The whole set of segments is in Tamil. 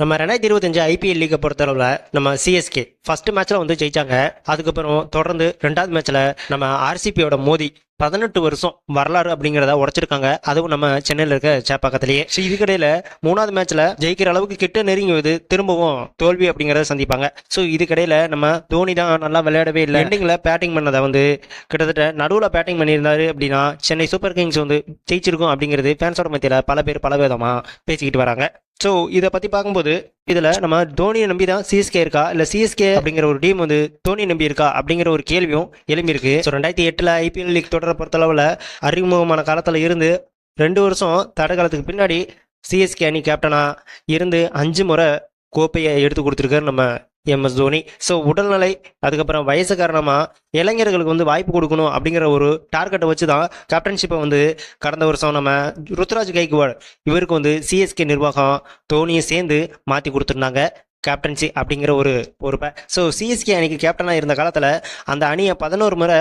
நம்ம ரெண்டாயிரத்தி இருபத்தஞ்சு ஐபிஎல் லீக்கை பொறுத்தளவில் நம்ம சிஎஸ்கே ஃபர்ஸ்ட் மேட்ச்ல வந்து ஜெயிச்சாங்க. அதுக்கப்புறம் தொடர்ந்து ரெண்டாவது மேட்ச்ல நம்ம ஆர்சிபியோட மோதி பதினெட்டு வருஷம் வரலாறு அப்படிங்கிறத உடைச்சிருக்காங்க. அதுவும் நம்ம சென்னையில் இருக்க சேப்பாக்கத்திலேயே. ஸோ இதுக்கிடையில மூணாவது மேட்ச்ல ஜெயிக்கிற அளவுக்கு கிட்ட நெருங்கி திரும்பவும் தோல்வி அப்படிங்கிறத சந்திப்பாங்க. ஸோ இதுக்கிடையில நம்ம தோனி தான் நல்லா விளையாடவே இல்லை. எண்டிங்கில் பேட்டிங் பண்ணதை வந்து கிட்டத்தட்ட நடுவில் பேட்டிங் பண்ணியிருந்தாரு அப்படின்னா சென்னை சூப்பர் கிங்ஸ் வந்து ஜெயிச்சிருக்கும் அப்படிங்கிறது ஃபேன்ஸோட மத்தியில் பல பேர் பல விதமாக பேசிக்கிட்டு வராங்க. ஸோ இதை பற்றி பார்க்கும்போது இதில் நம்ம தோனியை நம்பி தான் சிஎஸ்கே இருக்கா? இல்லை சிஎஸ்கே அப்படிங்கிற ஒரு டீம் வந்து தோனி நம்பி இருக்கா? அப்படிங்கிற ஒரு கேள்வியும் எழுப்பியிருக்கு ஸோ ரெண்டாயிரத்தி எட்டில் ஐபிஎல் லீக் தொடரை பொறுத்தளவில் அறிமுகமான காலத்தில் இருந்து ரெண்டு வருஷம் தடகாலத்துக்கு பின்னாடி சிஎஸ்கே அணி கேப்டனாக இருந்து அஞ்சு முறை கோப்பையை எடுத்து கொடுத்துருக்காரு நம்ம எம்எஸ் தோனி ஸோ உடல்நிலை அதுக்கப்புறம் வயசு காரணமாக இளைஞர்களுக்கு வந்து வாய்ப்பு கொடுக்கணும் அப்படிங்கிற ஒரு டார்கெட்டை வச்சு தான் கேப்டன்ஷிப்பை வந்து கடந்த வருஷம் நம்ம ருத்ராஜ் கைக்வாட் இவருக்கு வந்து சிஎஸ்கே நிர்வாகம் தோனியை சேர்ந்து மாற்றி கொடுத்துருந்தாங்க கேப்டன்சி அப்படிங்கிற ஒரு பொறுப்பை. ஸோ சிஎஸ்கே அணிக்கு கேப்டனாக இருந்த காலத்தில் அந்த அணியை பதினோரு முறை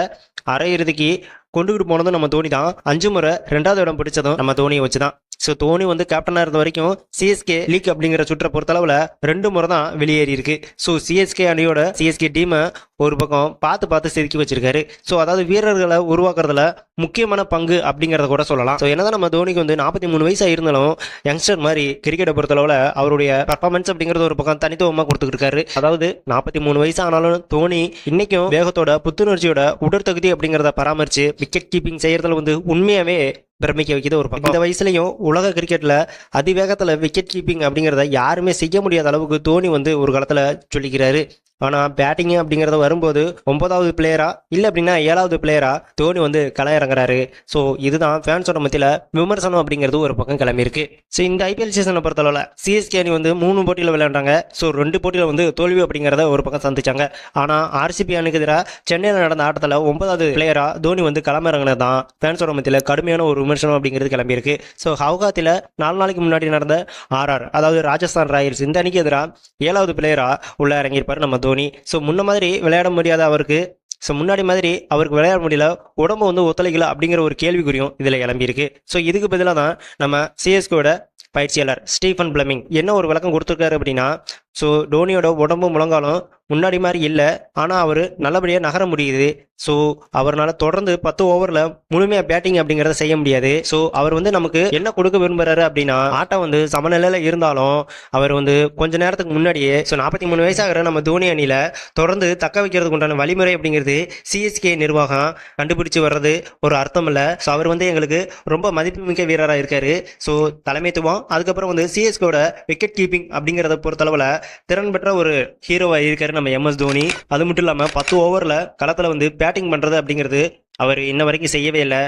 அரையிறுதிக்கு கொண்டுகிட்டு போனதும் நம்ம தோனி தான். அஞ்சு முறை ரெண்டாவது இடம் பிடிச்சதும் நம்ம தோனியை வச்சு தான் ஸோ தோனி வந்து கேப்டனாக இருந்த வரைக்கும் சிஎஸ்கே லீக் அப்படிங்கிற சுற்றை பொறுத்தளவில் ரெண்டு முறை தான் வெளியேறி இருக்கு ஸோ சிஎஸ்கே அணியோட சிஎஸ்கே டீமை ஒரு பக்கம் பார்த்து பார்த்து செதுக்கி வச்சிருக்காரு. ஸோ அதாவது வீரர்களை உருவாக்குறதுல முக்கியமான பங்கு அப்படிங்கிறத கூட சொல்லலாம். ஸோ என்னதான் நம்ம தோனிக்கு வந்து நாற்பத்தி மூணு வயசாக இருந்தாலும் யங்ஸ்டர் மாதிரி கிரிக்கெட்டை பொறுத்தளவில் அவருடைய பர்ஃபார்மன்ஸ் அப்படிங்கிறது ஒரு பக்கம் தனித்துவமாக கொடுத்துருக்காரு அதாவது நாற்பத்தி மூணு வயசு ஆனாலும் தோனி இன்னைக்கும் வேகத்தோட புத்துணர்ச்சியோட உடற்தகுதி அப்படிங்கிறத பராமரித்து விக்கெட் கீப்பிங் செய்கிறதுல வந்து உண்மையாகவே பிரமிக்க வைக்கிறது ஒரு பக்கம். இந்த வயசுலையும் உலக கிரிக்கெட்டில் அதிவேகத்தில் விக்கெட் கீப்பிங் அப்படிங்கிறத யாருமே செய்ய முடியாத அளவுக்கு தோனி வந்து ஒரு காலத்தில் சொல்லிக்கிறாரு. ஆனால் பேட்டிங் அப்படிங்கிறத வரும்போது ஒன்பதாவது பிளேயரா இல்லை அப்படின்னா ஏழாவது பிளேயரா தோனி வந்து கள இறங்குறாரு ஸோ இதுதான் ஃபேன்ஸோட மத்தியில் விமர்சனம் அப்படிங்கிறது ஒரு பக்கம் கிளம்பியிருக்கு. ஸோ இந்த ஐபிஎல் சீசனை பொறுத்தளவில் சிஎஸ்கே அணி வந்து மூணு போட்டியில் விளையாண்டாங்க ஸோ ரெண்டு போட்டியில் வந்து தோல்வி அப்படிங்கிறத ஒரு பக்கம் சந்திச்சாங்க. ஆனால் ஆர்சிபி அணிக்கு எதிராக சென்னையில் நடந்த ஆட்டத்தில் ஒன்பதாவது பிளேயரா தோனி வந்து களமிறங்கினது தான் ஃபேன்ஸோட மத்தியில் கடுமையான ஒரு விமர்சனம் அப்படிங்கிறது கிளம்பியிருக்கு. ஸோ ஹவுகாத்தில் நாலு நாளைக்கு முன்னாடி நடந்த ஆர்ஆர் அதாவது ராஜஸ்தான் ராயல்ஸ் இந்த அணிக்கு எதிராக ஏழாவது பிளேயராக உள்ள இறங்கியிருப்பார் நம்ம தோனி. ஸோ முன்ன மாதிரி விளையாட முடியாத அவருக்கு ஸோ முன்னாடி மாதிரி அவருக்கு விளையாட முடியல உடம்பு வந்து ஒத்துழைக்கல அப்படிங்கிற ஒரு கேள்விக்குறியும் இதில் கிளம்பியிருக்கு ஸோ இதுக்கு பதிலாக தான் நம்ம சிஎஸ்கோட பயிற்சியாளர் ஸ்டீஃபன் பிளமிங் என்ன ஒரு விளக்கம் கொடுத்துருக்காரு அப்படின்னா ஸோ டோனியோட உடம்பு முழங்காலும் முன்னாடி மாதிரி இல்லை. ஆனால் அவர் நல்லபடியாக நகர முடியுது. ஸோ அவரால் தொடர்ந்து பத்து ஓவரில் முழுமையாக பேட்டிங் அப்படிங்கிறத செய்ய முடியாது. ஸோ அவர் வந்து நமக்கு என்ன கொடுக்க விரும்புகிறாரு அப்படின்னா ஆட்டம் வந்து சமநிலையில் இருந்தாலும் அவர் வந்து கொஞ்ச நேரத்துக்கு முன்னாடியே ஸோ நாற்பத்தி மூணு வயசாகிற நம்ம தோனி அணியில் தொடர்ந்து தக்க வைக்கிறதுக்கு உண்டான வழிமுறை அப்படிங்கிறது சிஎஸ்கே நிர்வாகம் கண்டுபிடிச்சு வர்றது ஒரு அர்த்தம் இல்லை. ஸோ அவர் வந்து எங்களுக்கு ரொம்ப மதிப்புமிக்க வீரராக இருக்காரு. ஸோ தலைமைத்துவம் அதுக்கப்புறம் வந்து சிஎஸ்கேட விக்கெட் கீப்பிங் அப்படிங்கிறத பொறுத்தளவில் திறன் பெற்ற ஒரு ஹீரோவாக இருக்காரு நம்ம எம்எஸ் தோனி. அது மட்டும் இல்லாமல் பத்து ஓவரில் களத்தில் வந்து பேட்டிங் பண்ணுறது அப்படிங்கிறது அவர் இன்ன வரைக்கும் செய்யவே இல்லை.